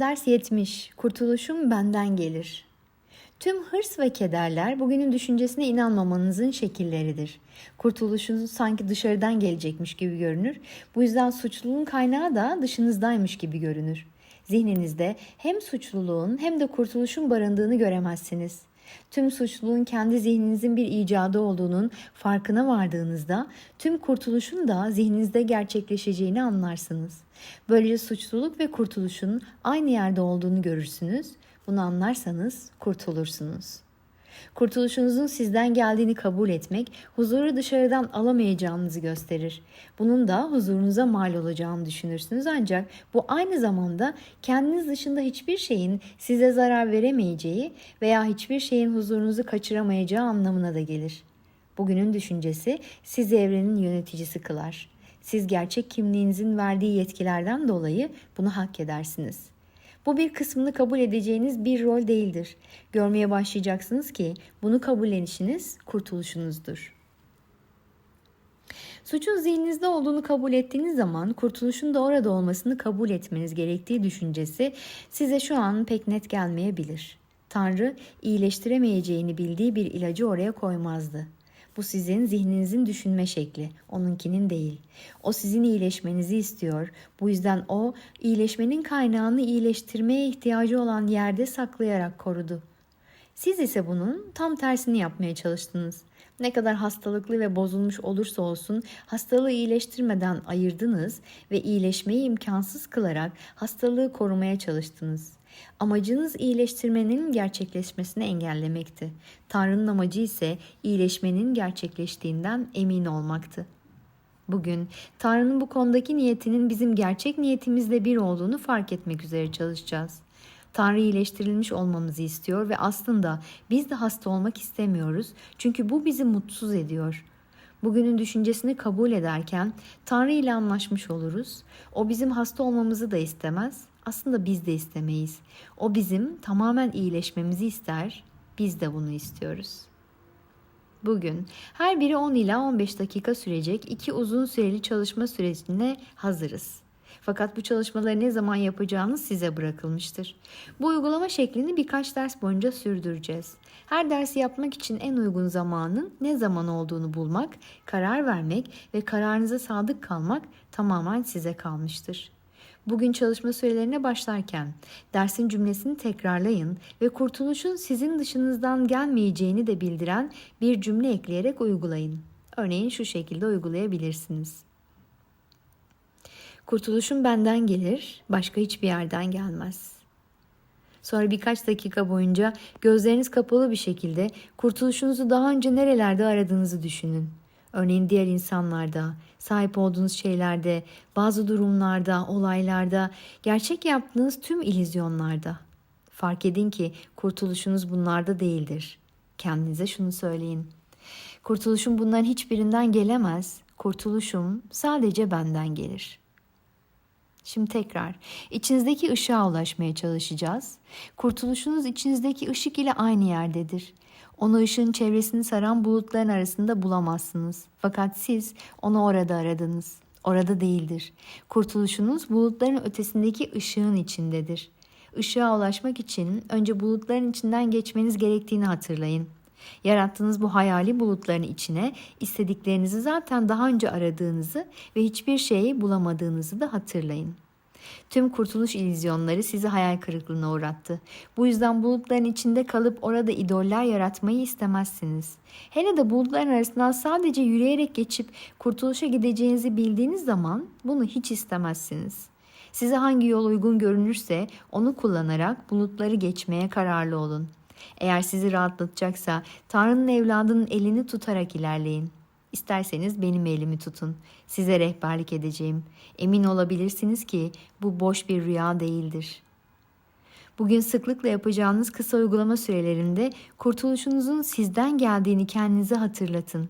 Ders 70. Kurtuluşum benden gelir. Tüm hırs ve kederler bugünün düşüncesine inanmamanızın şekilleridir. Kurtuluşunuz sanki dışarıdan gelecekmiş gibi görünür. Bu yüzden suçluluğun kaynağı da dışınızdaymış gibi görünür. Zihninizde hem suçluluğun hem de kurtuluşun barındığını göremezsiniz. Tüm suçluluğun kendi zihninizin bir icadı olduğunun farkına vardığınızda tüm kurtuluşun da zihninizde gerçekleşeceğini anlarsınız. Böylece suçluluk ve kurtuluşun aynı yerde olduğunu görürsünüz. Bunu anlarsanız kurtulursunuz. Kurtuluşunuzun sizden geldiğini kabul etmek, huzuru dışarıdan alamayacağınızı gösterir. Bunun da huzurunuza mal olacağını düşünürsünüz ancak bu aynı zamanda kendiniz dışında hiçbir şeyin size zarar veremeyeceği veya hiçbir şeyin huzurunuzu kaçıramayacağı anlamına da gelir. Bugünün düşüncesi sizi evrenin yöneticisi kılar. Siz gerçek kimliğinizin verdiği yetkilerden dolayı bunu hak edersiniz. Bu bir kısmını kabul edeceğiniz bir rol değildir. Görmeye başlayacaksınız ki bunu kabullenişiniz kurtuluşunuzdur. Suçun zihninizde olduğunu kabul ettiğiniz zaman kurtuluşun da orada olmasını kabul etmeniz gerektiği düşüncesi size şu an pek net gelmeyebilir. Tanrı iyileştiremeyeceğini bildiği bir ilacı oraya koymazdı. Bu sizin zihninizin düşünme şekli, onunkinin değil. O sizin iyileşmenizi istiyor. Bu yüzden o iyileşmenin kaynağını iyileştirmeye ihtiyacı olan yerde saklayarak korudu. Siz ise bunun tam tersini yapmaya çalıştınız. Ne kadar hastalıklı ve bozulmuş olursa olsun hastalığı iyileştirmeden ayırdınız ve iyileşmeyi imkansız kılarak hastalığı korumaya çalıştınız. Amacınız iyileştirmenin gerçekleşmesini engellemekti. Tanrı'nın amacı ise iyileşmenin gerçekleştiğinden emin olmaktı. Bugün Tanrı'nın bu konudaki niyetinin bizim gerçek niyetimizle bir olduğunu fark etmek üzere çalışacağız. Tanrı iyileştirilmiş olmamızı istiyor ve aslında biz de hasta olmak istemiyoruz çünkü bu bizi mutsuz ediyor. Bugünün düşüncesini kabul ederken Tanrı ile anlaşmış oluruz. O bizim hasta olmamızı da istemez. Aslında biz de istemeyiz. O bizim tamamen iyileşmemizi ister. Biz de bunu istiyoruz. Bugün her biri 10 ila 15 dakika sürecek iki uzun süreli çalışma sürecine hazırız. Fakat bu çalışmaları ne zaman yapacağınız size bırakılmıştır. Bu uygulama şeklini birkaç ders boyunca sürdüreceğiz. Her dersi yapmak için en uygun zamanın ne zaman olduğunu bulmak, karar vermek ve kararınıza sadık kalmak tamamen size kalmıştır. Bugün çalışma sürelerine başlarken dersin cümlesini tekrarlayın ve kurtuluşun sizin dışınızdan gelmeyeceğini de bildiren bir cümle ekleyerek uygulayın. Örneğin şu şekilde uygulayabilirsiniz. Kurtuluşum benden gelir, başka hiçbir yerden gelmez. Sonra birkaç dakika boyunca gözleriniz kapalı bir şekilde kurtuluşunuzu daha önce nerelerde aradığınızı düşünün. Örneğin diğer insanlarda, sahip olduğunuz şeylerde, bazı durumlarda, olaylarda, gerçek yaptığınız tüm ilizyonlarda. Fark edin ki kurtuluşunuz bunlarda değildir. Kendinize şunu söyleyin. Kurtuluşum bunların hiçbirinden gelemez. Kurtuluşum sadece benden gelir. Şimdi tekrar içinizdeki ışığa ulaşmaya çalışacağız. Kurtuluşunuz içinizdeki ışık ile aynı yerdedir. Onu ışığın çevresini saran bulutların arasında bulamazsınız. Fakat siz onu orada aradınız. Orada değildir. Kurtuluşunuz bulutların ötesindeki ışığın içindedir. Işığa ulaşmak için önce bulutların içinden geçmeniz gerektiğini hatırlayın. Yarattığınız bu hayali bulutların içine istediklerinizi zaten daha önce aradığınızı ve hiçbir şeyi bulamadığınızı da hatırlayın. Tüm kurtuluş illüzyonları sizi hayal kırıklığına uğrattı. Bu yüzden bulutların içinde kalıp orada idoller yaratmayı istemezsiniz. Hele de bulutların arasından sadece yürüyerek geçip kurtuluşa gideceğinizi bildiğiniz zaman bunu hiç istemezsiniz. Size hangi yol uygun görünürse onu kullanarak bulutları geçmeye kararlı olun. Eğer sizi rahatlatacaksa Tanrı'nın evladının elini tutarak ilerleyin. İsterseniz benim elimi tutun. Size rehberlik edeceğim. Emin olabilirsiniz ki bu boş bir rüya değildir. Bugün sıklıkla yapacağınız kısa uygulama sürelerinde kurtuluşunuzun sizden geldiğini kendinize hatırlatın.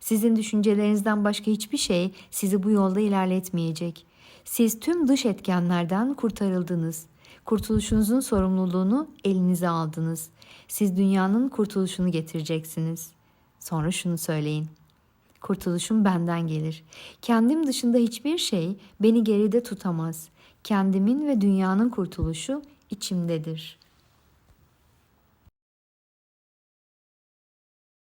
Sizin düşüncelerinizden başka hiçbir şey sizi bu yolda ilerletmeyecek. Siz tüm dış etkenlerden kurtarıldınız. Kurtuluşunuzun sorumluluğunu elinize aldınız. Siz dünyanın kurtuluşunu getireceksiniz. Sonra şunu söyleyin. Kurtuluşum benden gelir. Kendim dışında hiçbir şey beni geride tutamaz. Kendimin ve dünyanın kurtuluşu içimdedir.